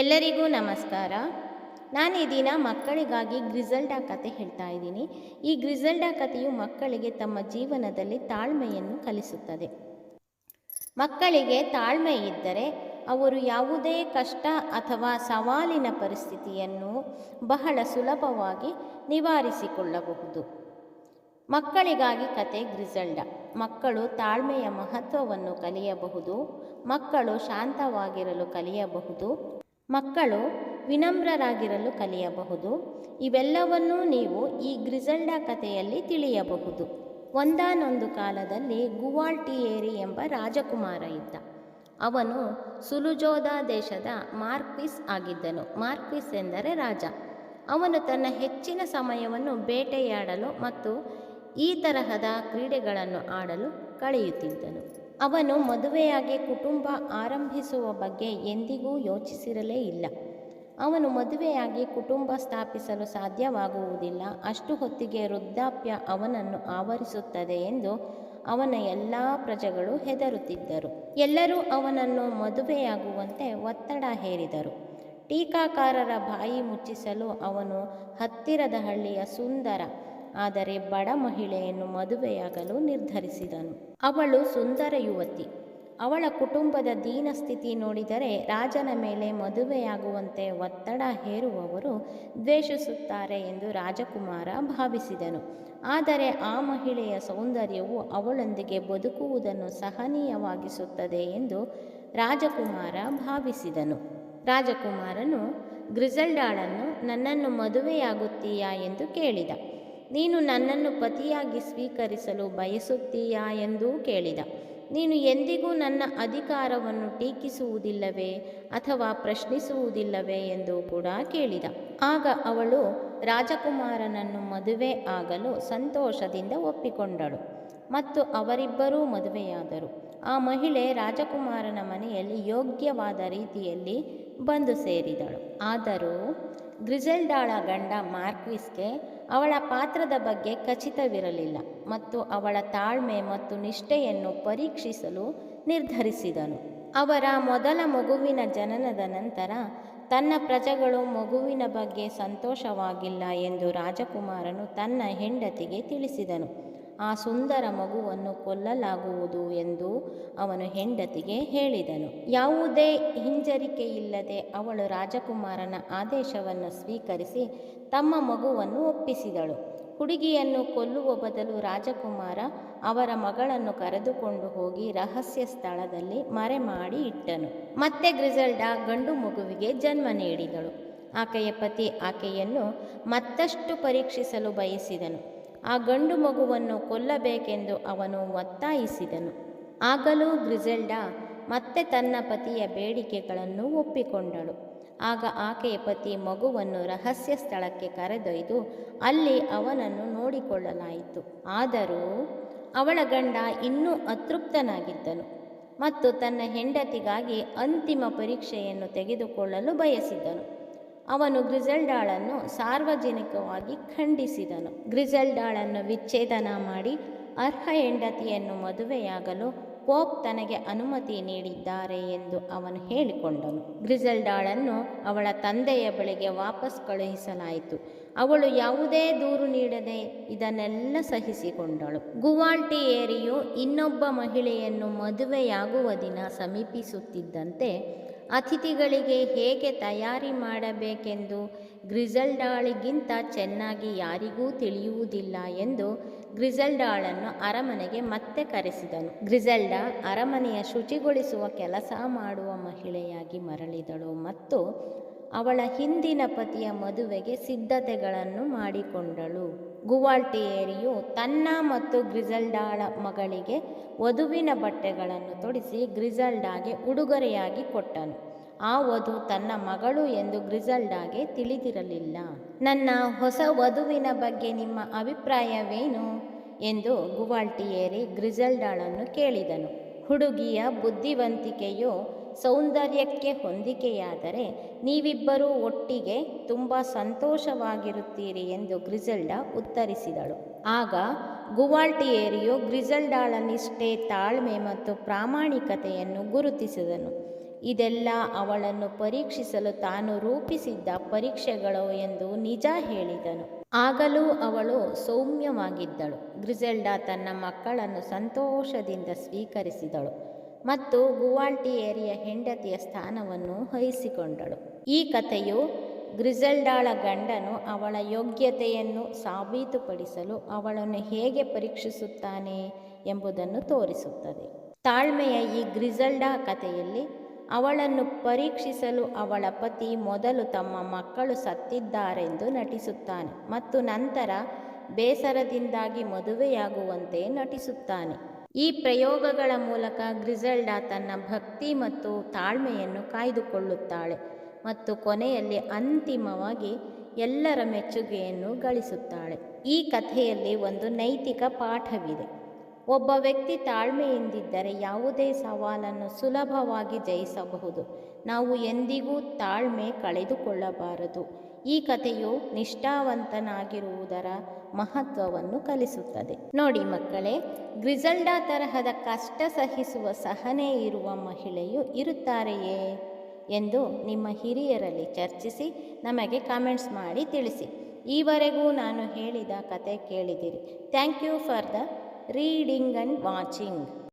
ಎಲ್ಲರಿಗೂ ನಮಸ್ಕಾರ. ನಾನು ಈ ದಿನ ಮಕ್ಕಳಿಗಾಗಿ ಗ್ರಿಸಲ್ಡಾ ಕತೆ ಹೇಳ್ತಾ ಇದ್ದೀನಿ. ಈ ಗ್ರಿಸಲ್ಡಾ ಕಥೆಯು ಮಕ್ಕಳಿಗೆ ತಮ್ಮ ಜೀವನದಲ್ಲಿ ತಾಳ್ಮೆಯನ್ನು ಕಲಿಸುತ್ತದೆ. ಮಕ್ಕಳಿಗೆ ತಾಳ್ಮೆ ಇದ್ದರೆ ಅವರು ಯಾವುದೇ ಕಷ್ಟ ಅಥವಾ ಸವಾಲಿನ ಪರಿಸ್ಥಿತಿಯನ್ನು ಬಹಳ ಸುಲಭವಾಗಿ ನಿವಾರಿಸಿಕೊಳ್ಳಬಹುದು. ಮಕ್ಕಳಿಗಾಗಿ ಕತೆ ಗ್ರಿಸಲ್ಡ ಮಕ್ಕಳು ತಾಳ್ಮೆಯ ಮಹತ್ವವನ್ನು ಕಲಿಯಬಹುದು. ಮಕ್ಕಳು ಶಾಂತವಾಗಿರಲು ಕಲಿಯಬಹುದು. ಮಕ್ಕಳು ವಿನಮ್ರರಾಗಿರಲು ಕಲಿಯಬಹುದು. ಇವೆಲ್ಲವನ್ನೂ ನೀವು ಈ ಗ್ರಿಸಲ್ಡ ಕಥೆಯಲ್ಲಿ ತಿಳಿಯಬಹುದು. ಒಂದಾನೊಂದು ಕಾಲದಲ್ಲಿ ಗುವಾಲ್ಟಿಯೇರಿ ಎಂಬ ರಾಜಕುಮಾರ ಇದ್ದ ಅವನು ಸುಲುಜೋದ ದೇಶದ ಮಾರ್ಕ್ವಿಸ್ ಆಗಿದ್ದನು. ಮಾರ್ಕ್ವಿಸ್ ಎಂದರೆ ರಾಜ. ಅವನು ತನ್ನ ಹೆಚ್ಚಿನ ಸಮಯವನ್ನು ಬೇಟೆಯಾಡಲು ಮತ್ತು ಈ ತರಹದ ಕ್ರೀಡೆಗಳನ್ನು ಆಡಲು ಕಳೆಯುತ್ತಿದ್ದನು. ಅವನು ಮದುವೆಯಾಗಿ ಕುಟುಂಬ ಆರಂಭಿಸುವ ಬಗ್ಗೆ ಎಂದಿಗೂ ಯೋಚಿಸಿರಲೇ ಇಲ್ಲ. ಅವನು ಮದುವೆಯಾಗಿ ಕುಟುಂಬ ಸ್ಥಾಪಿಸಲು ಸಾಧ್ಯವಾಗುವುದಿಲ್ಲ. ಅಷ್ಟು ಹೊತ್ತಿಗೆ ವೃದ್ಧಾಪ್ಯ ಅವನನ್ನು ಆವರಿಸುತ್ತದೆ ಎಂದು ಅವನ ಎಲ್ಲ ಪ್ರಜೆಗಳು ಹೆದರುತ್ತಿದ್ದರು. ಎಲ್ಲರೂ ಅವನನ್ನು ಮದುವೆಯಾಗುವಂತೆ ಒತ್ತಡ ಹೇರಿದರು. ಟೀಕಾಕಾರರ ಬಾಯಿ ಮುಚ್ಚಿಸಲು ಅವನು ಹತ್ತಿರದ ಹಳ್ಳಿಯ ಸುಂದರ ಆದರೆ ಬಡ ಮಹಿಳೆಯನ್ನು ಮದುವೆಯಾಗಲು ನಿರ್ಧರಿಸಿದನು. ಅವಳು ಸುಂದರ ಯುವತಿ. ಅವಳ ಕುಟುಂಬದ ದೀನ ಸ್ಥಿತಿ ನೋಡಿದರೆ ರಾಜನ ಮೇಲೆ ಮದುವೆಯಾಗುವಂತೆ ಒತ್ತಡ ಹೇರುವವರು ದ್ವೇಷಿಸುತ್ತಾರೆ ಎಂದು ರಾಜಕುಮಾರ ಭಾವಿಸಿದನು. ಆದರೆ ಆ ಮಹಿಳೆಯ ಸೌಂದರ್ಯವು ಅವಳೊಂದಿಗೆ ಬದುಕುವುದನ್ನು ಸಹನೀಯವಾಗಿಸುತ್ತದೆ ಎಂದು ರಾಜಕುಮಾರ ಭಾವಿಸಿದನು. ರಾಜಕುಮಾರನು ಗ್ರಿಸಲ್ಡಾಳನ್ನು ನನ್ನನ್ನು ಮದುವೆಯಾಗುತ್ತೀಯಾ? ಎಂದು ಕೇಳಿದ. ನೀನು ನನ್ನನ್ನು ಪತಿಯಾಗಿ ಸ್ವೀಕರಿಸಲು ಬಯಸುತ್ತೀಯಾ ಎಂದೂ ಕೇಳಿದ. ನೀನು ಎಂದಿಗೂ ನನ್ನ ಅಧಿಕಾರವನ್ನು ಟೀಕಿಸುವುದಿಲ್ಲವೇ ಅಥವಾ ಪ್ರಶ್ನಿಸುವುದಿಲ್ಲವೇ ಎಂದು ಕೂಡ ಕೇಳಿದ. ಆಗ ಅವಳು ರಾಜಕುಮಾರನನ್ನು ಮದುವೆ ಆಗಲು ಸಂತೋಷದಿಂದ ಒಪ್ಪಿಕೊಂಡಳು ಮತ್ತು ಅವರಿಬ್ಬರೂ ಮದುವೆಯಾದರು. ಆ ಮಹಿಳೆ ರಾಜಕುಮಾರನ ಮನೆಯಲ್ಲಿ ಯೋಗ್ಯವಾದ ರೀತಿಯಲ್ಲಿ ಬಂದು ಸೇರಿದಳು. ಆದರೂ ಗ್ರಿಜೆಲ್ಡಾಳ ಗಂಡ ಮಾರ್ಕ್ವಿಸ್ಗೆ ಅವಳ ಪಾತ್ರದ ಬಗ್ಗೆ ಖಚಿತವಿರಲಿಲ್ಲ ಮತ್ತು ಅವಳ ತಾಳ್ಮೆ ಮತ್ತು ನಿಷ್ಠೆಯನ್ನು ಪರೀಕ್ಷಿಸಲು ನಿರ್ಧರಿಸಿದನು. ಅವರ ಮೊದಲ ಮಗುವಿನ ಜನನದ ನಂತರ ತನ್ನ ಪ್ರಜೆಗಳು ಮಗುವಿನ ಬಗ್ಗೆ ಸಂತೋಷವಾಗಿಲ್ಲ ಎಂದು ರಾಜಕುಮಾರನು ತನ್ನ ಹೆಂಡತಿಗೆ ತಿಳಿಸಿದನು. ಆ ಸುಂದರ ಮಗುವನ್ನು ಕೊಲ್ಲಲಾಗುವುದು ಎಂದು ಅವನು ಹೆಂಡತಿಗೆ ಹೇಳಿದನು. ಯಾವುದೇ ಹಿಂಜರಿಕೆಯಿಲ್ಲದೆ ಅವಳು ರಾಜಕುಮಾರನ ಆದೇಶವನ್ನು ಸ್ವೀಕರಿಸಿ ತಮ್ಮ ಮಗುವನ್ನು ಒಪ್ಪಿಸಿದಳು. ಹುಡುಗಿಯನ್ನು ಕೊಲ್ಲುವ ಬದಲು ರಾಜಕುಮಾರ ಅವರ ಮಗಳನ್ನು ಕರೆದುಕೊಂಡು ಹೋಗಿ ರಹಸ್ಯ ಸ್ಥಳದಲ್ಲಿ ಮರೆಮಾಡಿ ಇಟ್ಟನು. ಮತ್ತೆ ಗ್ರಿಸಲ್ಡಾ ಗಂಡು ಮಗುವಿಗೆ ಜನ್ಮ ನೀಡಿದಳು. ಆಕೆಯ ಪತಿ ಆಕೆಯನ್ನು ಮತ್ತಷ್ಟು ಪರೀಕ್ಷಿಸಲು ಬಯಸಿದನು. ಆ ಗಂಡು ಮಗುವನ್ನು ಕೊಲ್ಲಬೇಕೆಂದು ಅವನು ಒತ್ತಾಯಿಸಿದನು. ಆಗಲೂ ಗ್ರಿಸೆಲ್ಡಾ ಮತ್ತೆ ತನ್ನ ಪತಿಯ ಬೇಡಿಕೆಗಳನ್ನು ಒಪ್ಪಿಕೊಂಡಳು. ಆಗ ಆಕೆಯ ಪತಿ ಮಗುವನ್ನು ರಹಸ್ಯ ಸ್ಥಳಕ್ಕೆ ಕರೆದೊಯ್ದು ಅಲ್ಲಿ ಅವನನ್ನು ನೋಡಿಕೊಳ್ಳಲಾಯಿತು. ಆದರೂ ಅವಳ ಗಂಡ ಇನ್ನೂ ಅತೃಪ್ತನಾಗಿದ್ದನು ಮತ್ತು ತನ್ನ ಹೆಂಡತಿಗಾಗಿ ಅಂತಿಮ ಪರೀಕ್ಷೆಯನ್ನು ತೆಗೆದುಕೊಳ್ಳಲು ಬಯಸಿದ್ದನು. ಅವನು ಗ್ರಿಸೆಲ್ಡಾಳನ್ನು ಸಾರ್ವಜನಿಕವಾಗಿ ಖಂಡಿಸಿದನು. ಗ್ರಿಸೆಲ್ಡಾಳನ್ನು ವಿಚ್ಛೇದನ ಮಾಡಿ ಅರ್ಹ ಹೆಂಡತಿಯನ್ನು ಮದುವೆಯಾಗಲು ಪೋಪ್ ತನಗೆ ಅನುಮತಿ ನೀಡಿದ್ದಾರೆ ಎಂದು ಅವನು ಹೇಳಿಕೊಂಡನು. ಗ್ರಿಸೆಲ್ಡಾಳನ್ನು ಅವಳ ತಂದೆಯ ಬಳಿಗೆ ವಾಪಸ್ ಕಳುಹಿಸಲಾಯಿತು. ಅವಳು ಯಾವುದೇ ದೂರು ನೀಡದೆ ಇದನ್ನೆಲ್ಲ ಸಹಿಸಿಕೊಂಡಳು. ಗುವಾಲ್ಟಿ ಏರಿಯು ಇನ್ನೊಬ್ಬ ಮಹಿಳೆಯನ್ನು ಮದುವೆಯಾಗುವ ದಿನ ಸಮೀಪಿಸುತ್ತಿದ್ದಂತೆ ಅತಿಥಿಗಳಿಗೆ ಹೇಗೆ ತಯಾರಿ ಮಾಡಬೇಕೆಂದು ಗ್ರಿಸಲ್ಡಾಳಿಗಿಂತ ಚೆನ್ನಾಗಿ ಯಾರಿಗೂ ತಿಳಿಯುವುದಿಲ್ಲ ಎಂದು ಗ್ರಿಸಲ್ಡಾಳನ್ನು ಅರಮನೆಗೆ ಮತ್ತೆ ಕರೆಸಿದನು. ಗ್ರಿಸಲ್ಡಾ ಅರಮನೆಯ ಶುಚಿಗೊಳಿಸುವ ಕೆಲಸ ಮಾಡುವ ಮಹಿಳೆಯಾಗಿ ಮರಳಿದಳು ಮತ್ತು ಅವಳ ಹಿಂದಿನ ಪತಿಯ ಮದುವೆಗೆ ಸಿದ್ಧತೆಗಳನ್ನು ಮಾಡಿಕೊಂಡಳು. ಗುವಾಲ್ಟಿಯೇರಿಯು ತನ್ನ ಮತ್ತು ಗ್ರಿಸಲ್ಡಾಳ ಮಗಳಿಗೆ ವಧುವಿನ ಬಟ್ಟೆಗಳನ್ನು ತೊಡಿಸಿ ಗ್ರಿಸಲ್ಡಾಗೆ ಉಡುಗೊರೆಯಾಗಿ ಕೊಟ್ಟನು. ಆ ವಧು ತನ್ನ ಮಗಳು ಎಂದು ಗ್ರಿಸಲ್ಡಾಗೆ ತಿಳಿದಿರಲಿಲ್ಲ. ನನ್ನ ಹೊಸ ವಧುವಿನ ಬಗ್ಗೆ ನಿಮ್ಮ ಅಭಿಪ್ರಾಯವೇನು? ಎಂದು ಗುವಾಲ್ಟಿಯೇರಿ ಗ್ರಿಸಲ್ಡಾಳನ್ನು ಕೇಳಿದನು. ಹುಡುಗಿಯ ಬುದ್ಧಿವಂತಿಕೆಯು ಸೌಂದರ್ಯಕ್ಕೆ ಹೊಂದಿಕೆಯಾದರೆ ನೀವಿಬ್ಬರೂ ಒಟ್ಟಿಗೆ ತುಂಬ ಸಂತೋಷವಾಗಿರುತ್ತೀರಿ ಎಂದು ಗ್ರಿಸಲ್ಡಾ ಉತ್ತರಿಸಿದಳು. ಆಗ ಗುವಾಲ್ಟಿಯೇರಿಯು ಗ್ರಿಜೆಲ್ಡಾಳ ನಿಷ್ಠೆ, ತಾಳ್ಮೆ ಮತ್ತು ಪ್ರಾಮಾಣಿಕತೆಯನ್ನು ಗುರುತಿಸಿದನು. ಇದೆಲ್ಲ ಅವಳನ್ನು ಪರೀಕ್ಷಿಸಲು ತಾನು ರೂಪಿಸಿದ್ದ ಪರೀಕ್ಷೆಗಳು ಎಂದು ನಿಜ ಹೇಳಿದನು. ಆಗಲೂ ಅವಳು ಸೌಮ್ಯವಾಗಿದ್ದಳು. ಗ್ರಿಸೆಲ್ಡಾ ತನ್ನ ಮಕ್ಕಳನ್ನು ಸಂತೋಷದಿಂದ ಸ್ವೀಕರಿಸಿದಳು. ಮತ್ತು ಗುವಾಲ್ಟಿಯೇರಿಯ ಹೆಂಡತಿಯ ಸ್ಥಾನವನ್ನು ವಹಿಸಿಕೊಂಡಳು. ಈ ಕಥೆಯು ಗ್ರಿಸೆಲ್ಡಾಳ ಗಂಡನು ಅವಳ ಯೋಗ್ಯತೆಯನ್ನು ಸಾಬೀತುಪಡಿಸಲು ಅವಳನ್ನು ಹೇಗೆ ಪರೀಕ್ಷಿಸುತ್ತಾನೆ ಎಂಬುದನ್ನು ತೋರಿಸುತ್ತದೆ. ತಾಳ್ಮೆಯ ಈ ಗ್ರಿಸಲ್ಡಾ ಕಥೆಯಲ್ಲಿ ಅವಳನ್ನು ಪರೀಕ್ಷಿಸಲು ಅವಳ ಪತಿ ಮೊದಲು ತಮ್ಮ ಮಕ್ಕಳು ಸತ್ತಿದ್ದಾರೆಂದು ನಟಿಸುತ್ತಾನೆ ಮತ್ತು ನಂತರ ಬೇಸರದಿಂದಾಗಿ ಮದುವೆಯಾಗುವಂತೆ ನಟಿಸುತ್ತಾನೆ. ಈ ಪ್ರಯೋಗಗಳ ಮೂಲಕ ಗ್ರಿಸಲ್ಡಾ ತನ್ನ ಭಕ್ತಿ ಮತ್ತು ತಾಳ್ಮೆಯನ್ನು ಕಾಯ್ದುಕೊಳ್ಳುತ್ತಾಳೆ ಮತ್ತು ಕೊನೆಯಲ್ಲಿ ಅಂತಿಮವಾಗಿ ಎಲ್ಲರ ಮೆಚ್ಚುಗೆಯನ್ನು ಗಳಿಸುತ್ತಾಳೆ. ಈ ಕಥೆಯಲ್ಲಿ ಒಂದು ನೈತಿಕ ಪಾಠವಿದೆ. ಒಬ್ಬ ವ್ಯಕ್ತಿ ತಾಳ್ಮೆಯಿಂದಿದ್ದರೆ ಯಾವುದೇ ಸವಾಲನ್ನು ಸುಲಭವಾಗಿ ಜಯಿಸಬಹುದು. ನಾವು ಎಂದಿಗೂ ತಾಳ್ಮೆ ಕಳೆದುಕೊಳ್ಳಬಾರದು. ಈ ಕಥೆಯು ನಿಷ್ಠಾವಂತನಾಗಿರುವುದರ ಮಹತ್ವವನ್ನು ಕಲಿಸುತ್ತದೆ. ನೋಡಿ ಮಕ್ಕಳೇ ಗ್ರಿಸಲ್ಡಾ ತರಹದ ಕಷ್ಟ ಸಹಿಸುವ ಸಹನೆ ಇರುವ ಮಹಿಳೆಯು ಇರುತ್ತಾರೆಯೇ ಎಂದು ನಿಮ್ಮ ಹಿರಿಯರಲ್ಲಿ ಚರ್ಚಿಸಿ ನಮಗೆ ಕಾಮೆಂಟ್ಸ್ ಮಾಡಿ ತಿಳಿಸಿ. ಈವರೆಗೂ ನಾನು ಹೇಳಿದ ಕತೆ ಕೇಳಿದಿರಿ. Thank you for the reading and watching